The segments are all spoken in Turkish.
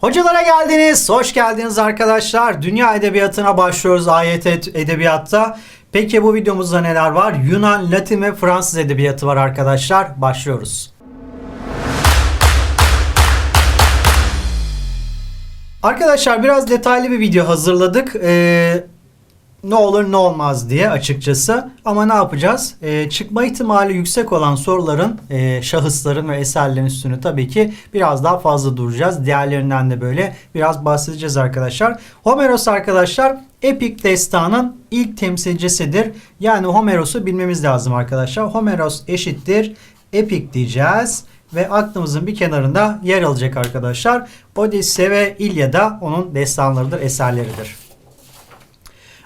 Hocalara geldiniz. Hoş geldiniz arkadaşlar. Dünya edebiyatına başlıyoruz ayet ed- edebiyatta. Peki bu videomuzda neler var? Yunan, Latin ve Fransız edebiyatı var arkadaşlar. Başlıyoruz. Arkadaşlar biraz detaylı bir video hazırladık. Ee, ne olur ne olmaz diye açıkçası. Ama ne yapacağız? Ee, çıkma ihtimali yüksek olan soruların, e, şahısların ve eserlerin üstüne tabii ki biraz daha fazla duracağız. Diğerlerinden de böyle biraz bahsedeceğiz arkadaşlar. Homeros arkadaşlar epik destanın ilk temsilcisidir. Yani Homeros'u bilmemiz lazım arkadaşlar. Homeros eşittir epik diyeceğiz ve aklımızın bir kenarında yer alacak arkadaşlar. Odisse ve İlyada onun destanlarıdır, eserleridir.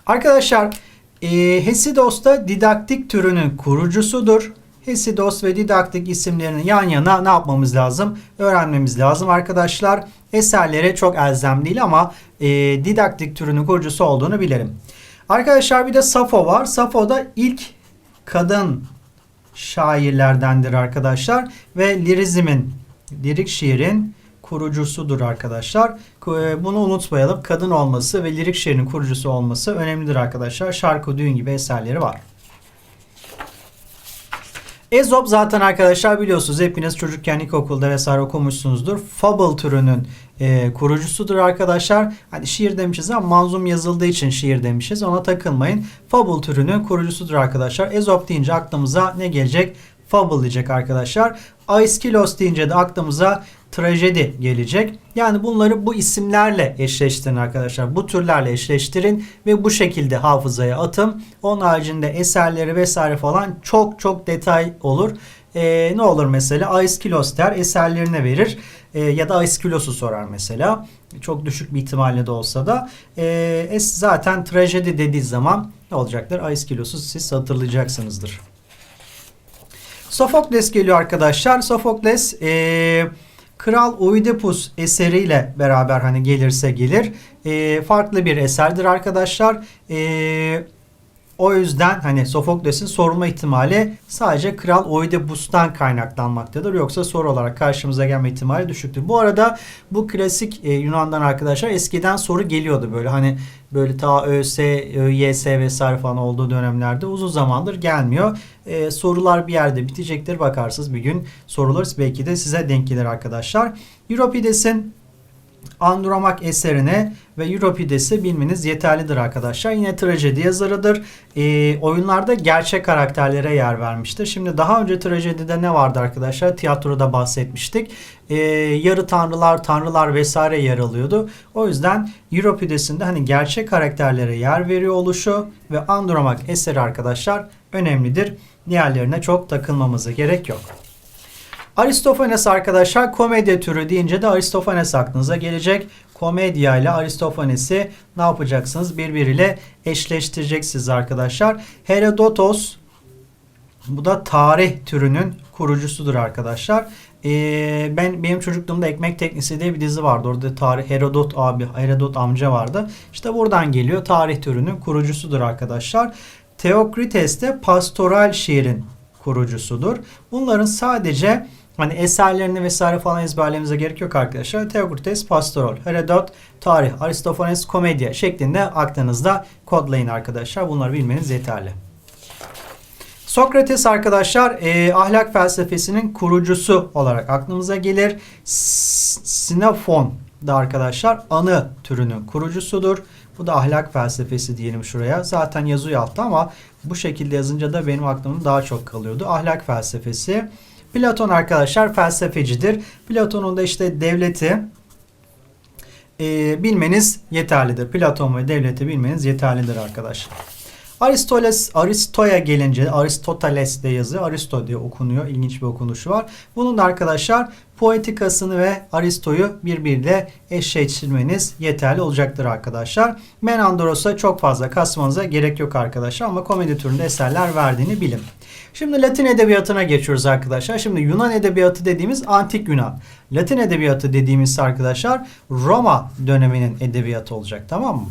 Arkadaşlar e, Hesidos da didaktik türünün kurucusudur. Hesidos ve didaktik isimlerini yan yana ne yapmamız lazım? Öğrenmemiz lazım arkadaşlar. Eserleri çok elzem değil ama e, didaktik türünün kurucusu olduğunu bilelim. Arkadaşlar bir de Safo var. Safo da ilk kadın şairlerdendir arkadaşlar. Ve lirizmin, lirik şiirin kurucusudur arkadaşlar. Ku- Bunu unutmayalım. Kadın olması ve lirik şiirin kurucusu olması önemlidir arkadaşlar. Şarkı, düğün gibi eserleri var. Ezop zaten arkadaşlar biliyorsunuz hepiniz çocukken ilkokulda vesaire okumuşsunuzdur. Fable türünün e, kurucusudur arkadaşlar. Hani şiir demişiz ama manzum yazıldığı için şiir demişiz. Ona takılmayın. Fable türünün kurucusudur arkadaşlar. Ezop deyince aklımıza ne gelecek? Fable diyecek arkadaşlar. Aeschylus deyince de aklımıza trajedi gelecek. Yani bunları bu isimlerle eşleştirin arkadaşlar. Bu türlerle eşleştirin ve bu şekilde hafızaya atın. Onun haricinde eserleri vesaire falan çok çok detay olur. Ee, ne olur mesela Aeschylus der eserlerine verir Ee, ya da Aeschylos'u sorar mesela. Çok düşük bir ihtimalle de olsa da Ee, es zaten trajedi dediği zaman ne olacaktır? Aeschylos'u siz hatırlayacaksınızdır. Sofokles geliyor arkadaşlar. Sofokles eee, Kral Oidipus eseriyle beraber hani gelirse gelir. Eee, farklı bir eserdir arkadaşlar. Eee, o yüzden hani Sofokles'in sorulma ihtimali sadece Kral Oidipus'tan kaynaklanmaktadır. Yoksa soru olarak karşımıza gelme ihtimali düşüktür. Bu arada bu klasik e, Yunan'dan arkadaşlar eskiden soru geliyordu böyle hani böyle ta ÖS, ÖYS vesaire falan olduğu dönemlerde uzun zamandır gelmiyor. E, sorular bir yerde bitecektir bakarsınız bir gün sorulur belki de size denk gelir arkadaşlar. Euripides'in Andromak eserine ve Euripides'i bilmeniz yeterlidir arkadaşlar. Yine trajedi yazarıdır. E, oyunlarda gerçek karakterlere yer vermiştir. Şimdi daha önce trajedide ne vardı arkadaşlar? Tiyatroda bahsetmiştik. E, yarı tanrılar, tanrılar vesaire yer alıyordu. O yüzden Euripides'in de hani gerçek karakterlere yer veriyor oluşu ve Andromak eseri arkadaşlar önemlidir. Diğerlerine çok takılmamıza gerek yok. Aristofanes arkadaşlar komedya türü deyince de Aristofanes aklınıza gelecek. Komedya ile Aristofanes'i ne yapacaksınız? Birbiriyle eşleştireceksiniz arkadaşlar. Herodotos bu da tarih türünün kurucusudur arkadaşlar. Ee, ben benim çocukluğumda Ekmek Teknisi diye bir dizi vardı. Orada tarih Herodot abi, Herodot amca vardı. İşte buradan geliyor. Tarih türünün kurucusudur arkadaşlar. Theokrites de pastoral şiirin kurucusudur. Bunların sadece hani eserlerini vesaire falan ezberlememize gerek yok arkadaşlar. Theokrites pastoral, Herodot tarih, Aristofanes komedya şeklinde aklınızda kodlayın arkadaşlar. Bunları bilmeniz yeterli. Sokrates arkadaşlar e, ahlak felsefesinin kurucusu olarak aklımıza gelir. S- Sinafon da arkadaşlar anı türünün kurucusudur. Bu da ahlak felsefesi diyelim şuraya. Zaten yazıyor altta ama bu şekilde yazınca da benim aklımda daha çok kalıyordu. Ahlak felsefesi. Platon arkadaşlar felsefecidir. Platon'un da işte devleti e, bilmeniz yeterlidir. Platon ve devleti bilmeniz yeterlidir arkadaşlar. Aristoteles, Aristo'ya gelince Aristoteles de yazıyor. Aristo diye okunuyor. İlginç bir okunuşu var. Bunun da arkadaşlar poetikasını ve Aristo'yu birbiriyle eşleştirmeniz yeterli olacaktır arkadaşlar. Menandros'a çok fazla kasmanıza gerek yok arkadaşlar ama komedi türünde eserler verdiğini bilin. Şimdi Latin edebiyatına geçiyoruz arkadaşlar. Şimdi Yunan edebiyatı dediğimiz antik Yunan. Latin edebiyatı dediğimiz arkadaşlar Roma döneminin edebiyatı olacak tamam mı?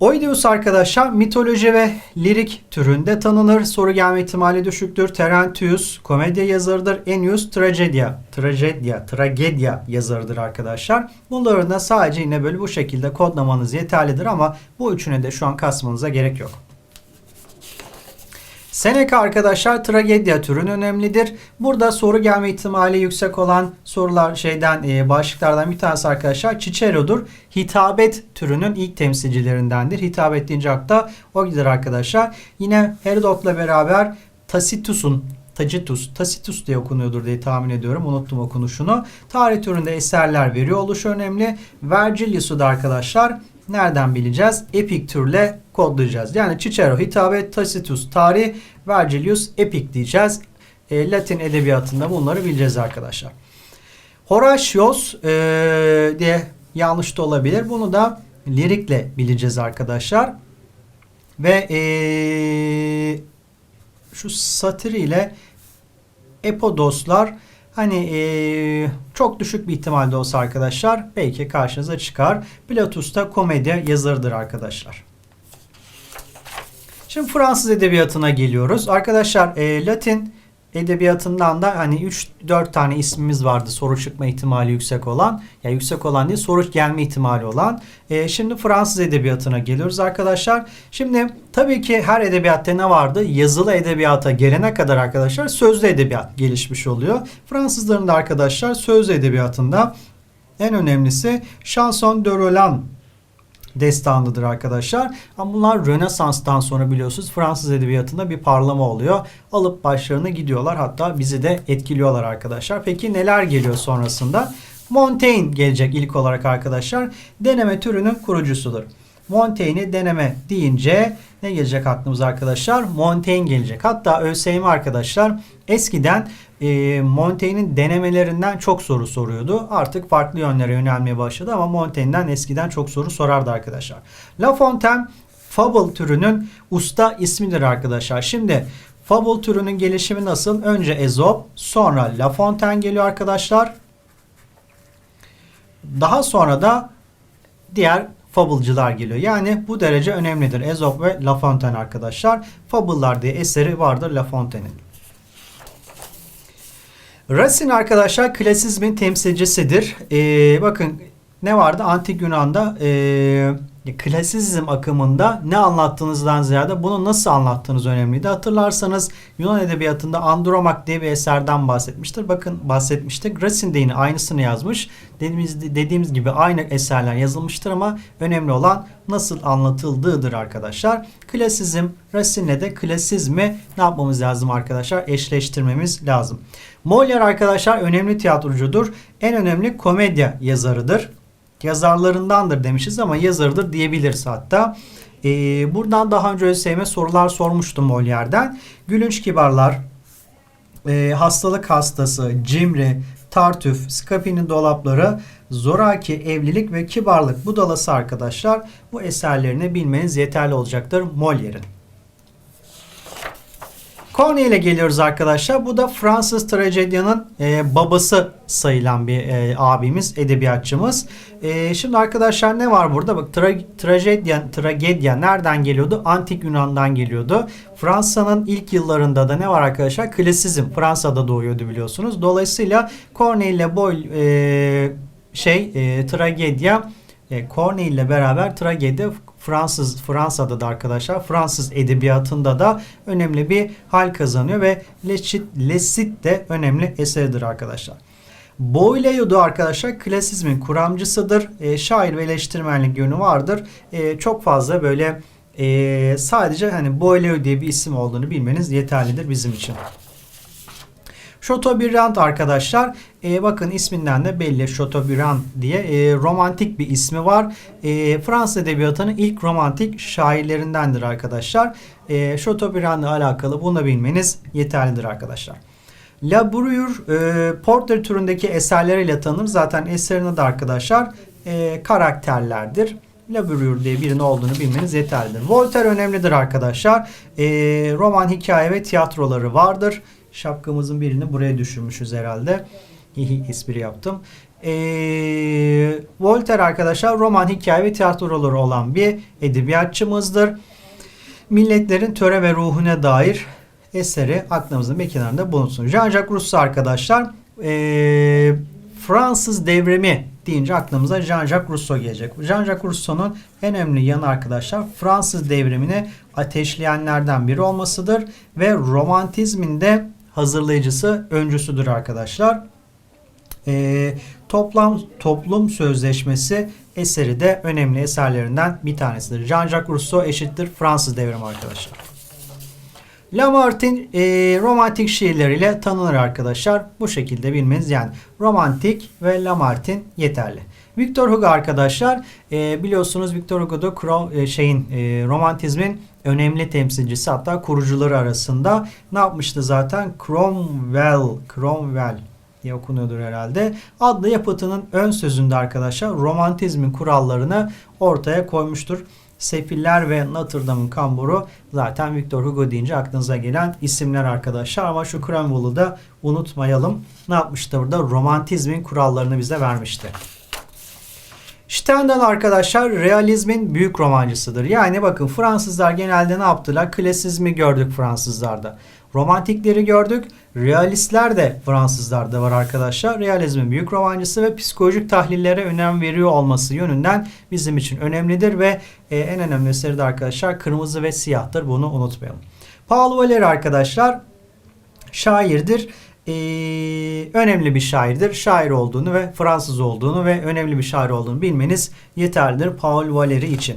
Oidius arkadaşlar mitoloji ve lirik türünde tanınır. Soru gelme ihtimali düşüktür. Terentius komedya yazarıdır. Ennius tragedya, tragedya, tragedya yazarıdır arkadaşlar. Bunların da sadece yine böyle bu şekilde kodlamanız yeterlidir ama bu üçüne de şu an kasmanıza gerek yok. Seneca arkadaşlar tragedya türün önemlidir. Burada soru gelme ihtimali yüksek olan sorular şeyden e, başlıklardan bir tanesi arkadaşlar Cicero'dur. Hitabet türünün ilk temsilcilerindendir. Hitabet deyince akla o gider arkadaşlar. Yine Herodot'la beraber Tacitus'un Tacitus, Tacitus diye okunuyordur diye tahmin ediyorum. Unuttum okunuşunu. Tarih türünde eserler veriyor oluşu önemli. Vergilius'u da arkadaşlar nereden bileceğiz? Epik türle kodlayacağız. Yani Cicero, hitabet, Tacitus, tarih, Vergilius, epik diyeceğiz. E, Latin edebiyatında bunları bileceğiz arkadaşlar. Horatius e, diye yanlış da olabilir. Bunu da lirikle bileceğiz arkadaşlar. Ve e, şu satir ile Epodoslar hani e, çok düşük bir ihtimalde olsa arkadaşlar belki karşınıza çıkar. Platus da komedya yazarıdır arkadaşlar. Şimdi Fransız edebiyatına geliyoruz. Arkadaşlar e, Latin edebiyatından da hani 3-4 tane ismimiz vardı soru çıkma ihtimali yüksek olan. Ya yani yüksek olan değil soru gelme ihtimali olan. E, şimdi Fransız edebiyatına geliyoruz arkadaşlar. Şimdi tabii ki her edebiyatta ne vardı? Yazılı edebiyata gelene kadar arkadaşlar sözlü edebiyat gelişmiş oluyor. Fransızların da arkadaşlar sözlü edebiyatında en önemlisi Chanson de Roland destanlıdır arkadaşlar. Ama bunlar Rönesans'tan sonra biliyorsunuz Fransız edebiyatında bir parlama oluyor. Alıp başlarına gidiyorlar. Hatta bizi de etkiliyorlar arkadaşlar. Peki neler geliyor sonrasında? Montaigne gelecek ilk olarak arkadaşlar. Deneme türünün kurucusudur. Montaigne'i deneme deyince ne gelecek aklımıza arkadaşlar? Montaigne gelecek. Hatta ÖSYM arkadaşlar eskiden e, Montaigne'in denemelerinden çok soru soruyordu. Artık farklı yönlere yönelmeye başladı ama Montaigne'den eskiden çok soru sorardı arkadaşlar. La Fontaine Fable türünün usta ismidir arkadaşlar. Şimdi Fable türünün gelişimi nasıl? Önce Aesop, sonra La Fontaine geliyor arkadaşlar. Daha sonra da diğer Fable'cılar geliyor. Yani bu derece önemlidir. Aesop ve La Fontaine arkadaşlar. Fable'lar diye eseri vardır La Fontaine'in. Racine arkadaşlar klasizmin temsilcisidir. Ee, bakın ne vardı? Antik Yunan'da ee, klasizm akımında ne anlattığınızdan ziyade bunu nasıl anlattığınız önemliydi. Hatırlarsanız Yunan edebiyatında Andromak diye bir eserden bahsetmiştir. Bakın bahsetmiştik. Racine de yine aynısını yazmış. Dediğimiz, dediğimiz gibi aynı eserler yazılmıştır ama önemli olan nasıl anlatıldığıdır arkadaşlar. Klasizm, Racine'le de klasizmi ne yapmamız lazım arkadaşlar? Eşleştirmemiz lazım. Molière arkadaşlar önemli tiyatrocudur. En önemli komedya yazarıdır yazarlarındandır demişiz ama yazarıdır diyebiliriz hatta. Ee, buradan daha önce ÖSYM sorular sormuştum Molière'den. Gülünç kibarlar, e, hastalık hastası, cimri, tartüf, Scapin'in dolapları, zoraki, evlilik ve kibarlık budalası arkadaşlar. Bu eserlerini bilmeniz yeterli olacaktır Molière'in. Corneille geliyoruz arkadaşlar. Bu da Fransız tragedyanın e, babası sayılan bir e, abimiz, edebiyatçımız. E, şimdi arkadaşlar ne var burada? Bak tra tragedya, tragedya nereden geliyordu? Antik Yunan'dan geliyordu. Fransa'nın ilk yıllarında da ne var arkadaşlar? Klasizm Fransa'da doğuyordu biliyorsunuz. Dolayısıyla Corneille Boyle e, şey e, tragedya e, Corneille ile beraber tragedi Fransız Fransa'da da arkadaşlar Fransız edebiyatında da önemli bir hal kazanıyor ve Lesit, de önemli eseridir arkadaşlar. Boileau'da arkadaşlar klasizmin kuramcısıdır. E, şair ve eleştirmenlik yönü vardır. E, çok fazla böyle e, sadece hani Boileau diye bir isim olduğunu bilmeniz yeterlidir bizim için. Chateaubriand arkadaşlar e, bakın isminden de belli Chateaubriand diye e, romantik bir ismi var. E, Fransız edebiyatının ilk romantik şairlerindendir arkadaşlar. E, Chateaubriand'la alakalı bunu bilmeniz yeterlidir arkadaşlar. La Bruyère e, Porter türündeki eserleriyle tanınır. Zaten eserine de arkadaşlar e, karakterlerdir. La Bruyère diye birinin olduğunu bilmeniz yeterlidir. Voltaire önemlidir arkadaşlar. E, roman, hikaye ve tiyatroları vardır. Şapkamızın birini buraya düşürmüşüz herhalde. Hihi espri yaptım. Ee, Voltaire arkadaşlar roman, hikaye ve tiyatroları olan bir edebiyatçımızdır. Milletlerin töre ve ruhuna dair eseri aklımızın bir kenarında bulunsun. Jean-Jacques Rousseau arkadaşlar e, Fransız devrimi deyince aklımıza Jean-Jacques Rousseau gelecek. Jean-Jacques Rousseau'nun en önemli yanı arkadaşlar Fransız devrimini ateşleyenlerden biri olmasıdır ve romantizmin de hazırlayıcısı, öncüsüdür arkadaşlar. Ee, toplam toplum sözleşmesi eseri de önemli eserlerinden bir tanesidir. Jean-Jacques Rousseau eşittir Fransız devrimi arkadaşlar. Lamarck'in e, romantik şiirleriyle tanınır arkadaşlar. Bu şekilde bilmeniz yani romantik ve Lamarck'in yeterli. Victor Hugo arkadaşlar e, biliyorsunuz Victor Hugo da Cro- e, şeyin e, romantizmin önemli temsilcisi hatta kurucuları arasında ne yapmıştı zaten Cromwell Cromwell diye okunuyordur herhalde. Adlı yapıtının ön sözünde arkadaşlar romantizmin kurallarını ortaya koymuştur. Sefiller ve Notre Dame'ın kamburu zaten Victor Hugo deyince aklınıza gelen isimler arkadaşlar. Ama şu Cromwell'ı da unutmayalım. Ne yapmıştı burada? Romantizmin kurallarını bize vermişti. Stendhal arkadaşlar realizmin büyük romancısıdır. Yani bakın Fransızlar genelde ne yaptılar? Klasizmi gördük Fransızlarda. Romantikleri gördük. Realistler de Fransızlarda var arkadaşlar. Realizmin büyük romancısı ve psikolojik tahlillere önem veriyor olması yönünden bizim için önemlidir ve e, en önemli eseri de arkadaşlar kırmızı ve siyahtır. Bunu unutmayalım. Paul Valéry arkadaşlar şairdir. Ee, önemli bir şairdir. Şair olduğunu ve Fransız olduğunu ve önemli bir şair olduğunu bilmeniz yeterlidir Paul Valéry için.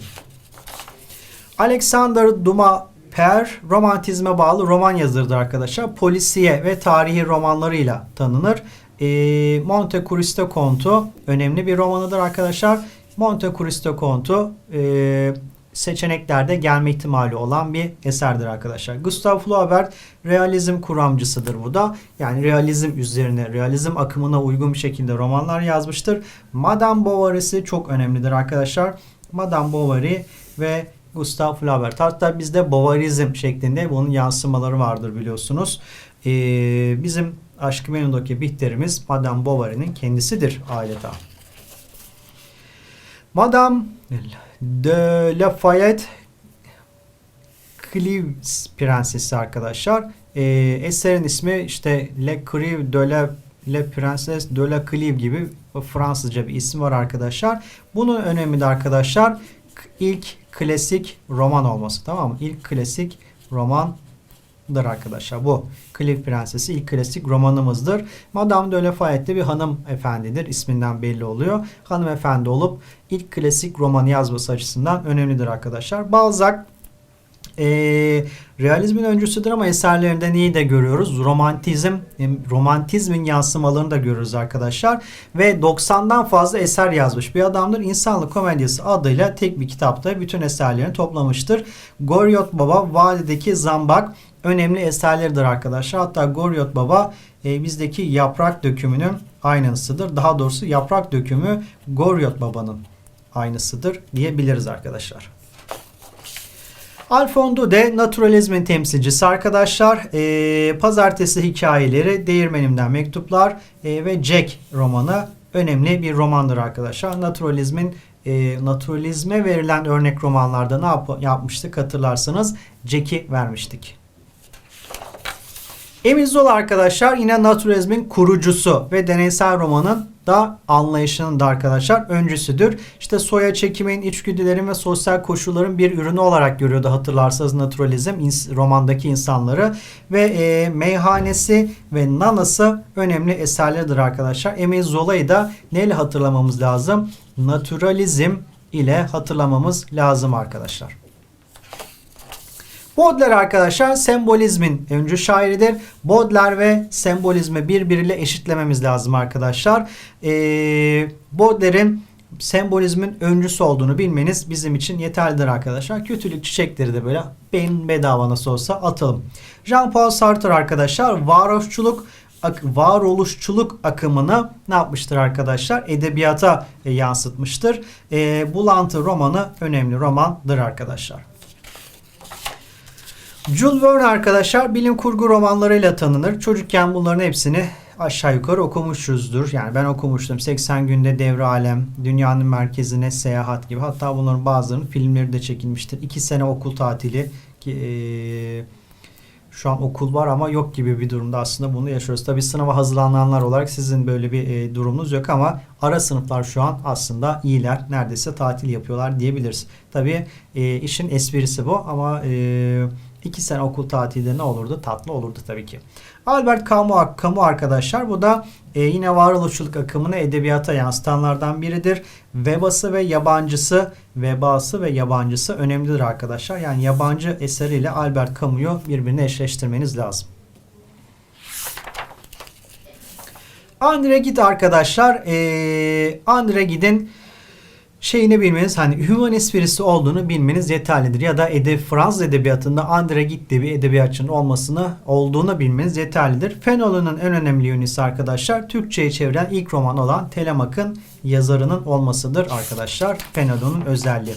Alexander Dumas Per romantizme bağlı roman yazarıdır arkadaşlar. Polisiye ve tarihi romanlarıyla tanınır. Ee, Monte Cristo Kontu önemli bir romanıdır arkadaşlar. Monte Cristo Kontu e, seçeneklerde gelme ihtimali olan bir eserdir arkadaşlar. Gustav Flaubert realizm kuramcısıdır bu da. Yani realizm üzerine, realizm akımına uygun bir şekilde romanlar yazmıştır. Madame Bovary'si çok önemlidir arkadaşlar. Madame Bovary ve Gustav Flaubert. Hatta bizde Bovarizm şeklinde bunun yansımaları vardır biliyorsunuz. Ee, bizim Aşk-ı Memnu'daki Bihter'imiz Madame Bovary'nin kendisidir adeta. Madame de Lafayette Cleves Prensesi arkadaşlar. Ee, eserin ismi işte Le Crive de la Le Princesse de la Cleve gibi Fransızca bir isim var arkadaşlar. Bunun önemi de arkadaşlar ilk klasik roman olması tamam mı? İlk klasik romandır arkadaşlar. Bu Cliff Prensesi ilk klasik romanımızdır. Madame de Lafayette bir hanımefendidir. isminden belli oluyor. Hanımefendi olup ilk klasik romanı yazması açısından önemlidir arkadaşlar. Balzac e, realizmin öncüsüdür ama eserlerinde neyi de görüyoruz? Romantizm, romantizmin yansımalarını da görürüz arkadaşlar. Ve 90'dan fazla eser yazmış bir adamdır. İnsanlık Komedyası adıyla tek bir kitapta bütün eserlerini toplamıştır. Goryot Baba, Vadideki Zambak önemli eserleridir arkadaşlar. Hatta Goryot Baba e, bizdeki yaprak dökümünün aynısıdır. Daha doğrusu yaprak dökümü Goryot Baba'nın aynısıdır diyebiliriz arkadaşlar. Alfondo de naturalizmin temsilcisi arkadaşlar. E, Pazartesi hikayeleri, Değirmenimden mektuplar e, ve Jack romanı önemli bir romandır arkadaşlar. Naturalizmin e, naturalizme verilen örnek romanlarda ne yap yapmıştık hatırlarsanız Jack'i vermiştik. Emil Zola arkadaşlar yine naturalizmin kurucusu ve deneysel romanın da anlayışının da arkadaşlar öncüsüdür. İşte soya çekimin, içgüdülerin ve sosyal koşulların bir ürünü olarak görüyordu hatırlarsanız naturalizm romandaki insanları ve e, meyhanesi ve nanası önemli eserleridir arkadaşlar. Emil Zola'yı da neyle hatırlamamız lazım? Naturalizm ile hatırlamamız lazım arkadaşlar. Baudelaire arkadaşlar sembolizmin öncü şairidir. Baudelaire ve sembolizmi birbiriyle eşitlememiz lazım arkadaşlar. Ee, Baudelaire'in sembolizmin öncüsü olduğunu bilmeniz bizim için yeterlidir arkadaşlar. Kötülük çiçekleri de böyle beyin bedava nasıl olsa atalım. Jean-Paul Sartre arkadaşlar varoşçuluk varoluşçuluk akımını ne yapmıştır arkadaşlar? Edebiyata e, yansıtmıştır. E, Bulantı romanı önemli romandır arkadaşlar. Jules Verne arkadaşlar bilim kurgu romanlarıyla tanınır. Çocukken bunların hepsini aşağı yukarı okumuşuzdur. Yani ben okumuştum. 80 günde devre alem, dünyanın merkezine seyahat gibi. Hatta bunların bazılarının filmleri de çekilmiştir. 2 sene okul tatili ki eee, şu an okul var ama yok gibi bir durumda aslında bunu yaşıyoruz. Tabii sınava hazırlananlar olarak sizin böyle bir e, durumunuz yok ama ara sınıflar şu an aslında iyiler. Neredeyse tatil yapıyorlar diyebiliriz. Tabii e, işin esprisi bu ama e, iki sene okul tatilde ne olurdu? Tatlı olurdu tabii ki. Albert Camus, Camus arkadaşlar bu da e, yine varoluşçuluk akımını edebiyata yansıtanlardan biridir. Vebası ve yabancısı, vebası ve yabancısı önemlidir arkadaşlar. Yani yabancı eseriyle Albert Camus'u birbirine eşleştirmeniz lazım. Andre Gide arkadaşlar, e, Andre Gide'in şeyini bilmeniz hani humanist birisi olduğunu bilmeniz yeterlidir. Ya da edeb Fransız edebiyatında André Gide bir edebiyatçının olmasını olduğunu bilmeniz yeterlidir. Fenol'un en önemli yönüsü arkadaşlar Türkçe'ye çevrilen ilk roman olan Telemak'ın yazarının olmasıdır arkadaşlar. Fenol'un özelliği.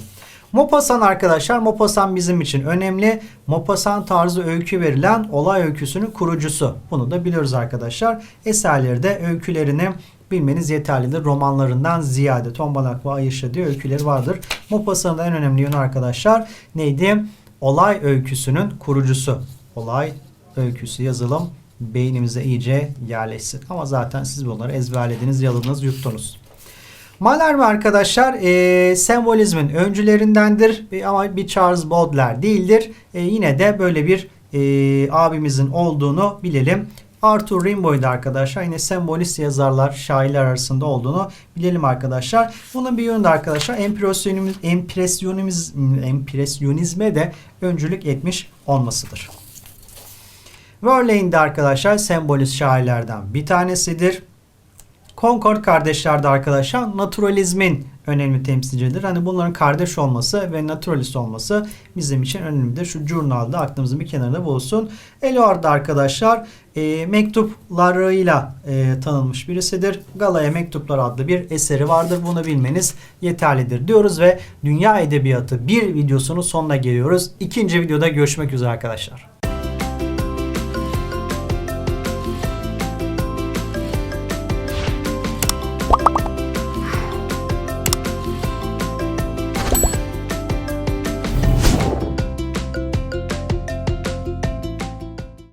Maupassant arkadaşlar Maupassant bizim için önemli. Maupassant tarzı öykü verilen olay öyküsünün kurucusu. Bunu da biliyoruz arkadaşlar. Eserleri de öykülerini bilmeniz yeterlidir. Romanlarından ziyade Tombalak ve Ayşe diye öyküleri vardır. Maupassant'ın en önemli yönü arkadaşlar neydi? Olay öyküsünün kurucusu. Olay öyküsü yazılım beynimize iyice yerleşsin. Ama zaten siz bunları ezberlediniz, yaladınız, yuttunuz. Mallarmé arkadaşlar e, sembolizmin öncülerindendir E, ama bir Charles Baudelaire değildir. E, yine de böyle bir e, abimizin olduğunu bilelim. Arthur Rimbaud da arkadaşlar yine sembolist yazarlar, şairler arasında olduğunu bilelim arkadaşlar. Bunun bir yönü de arkadaşlar empresyonizm, empresyonizm, empresyonizme de öncülük etmiş olmasıdır. Verlaine de arkadaşlar sembolist şairlerden bir tanesidir. Concord kardeşler de arkadaşlar naturalizmin önemli temsilcidir. Hani bunların kardeş olması ve naturalist olması bizim için önemlidir. Şu jurnalda aklımızın bir kenarında bulunsun. Eluard da arkadaşlar e, mektuplarıyla e, tanınmış birisidir. Galaya Mektuplar adlı bir eseri vardır. Bunu bilmeniz yeterlidir diyoruz ve Dünya Edebiyatı bir videosunun sonuna geliyoruz. İkinci videoda görüşmek üzere arkadaşlar.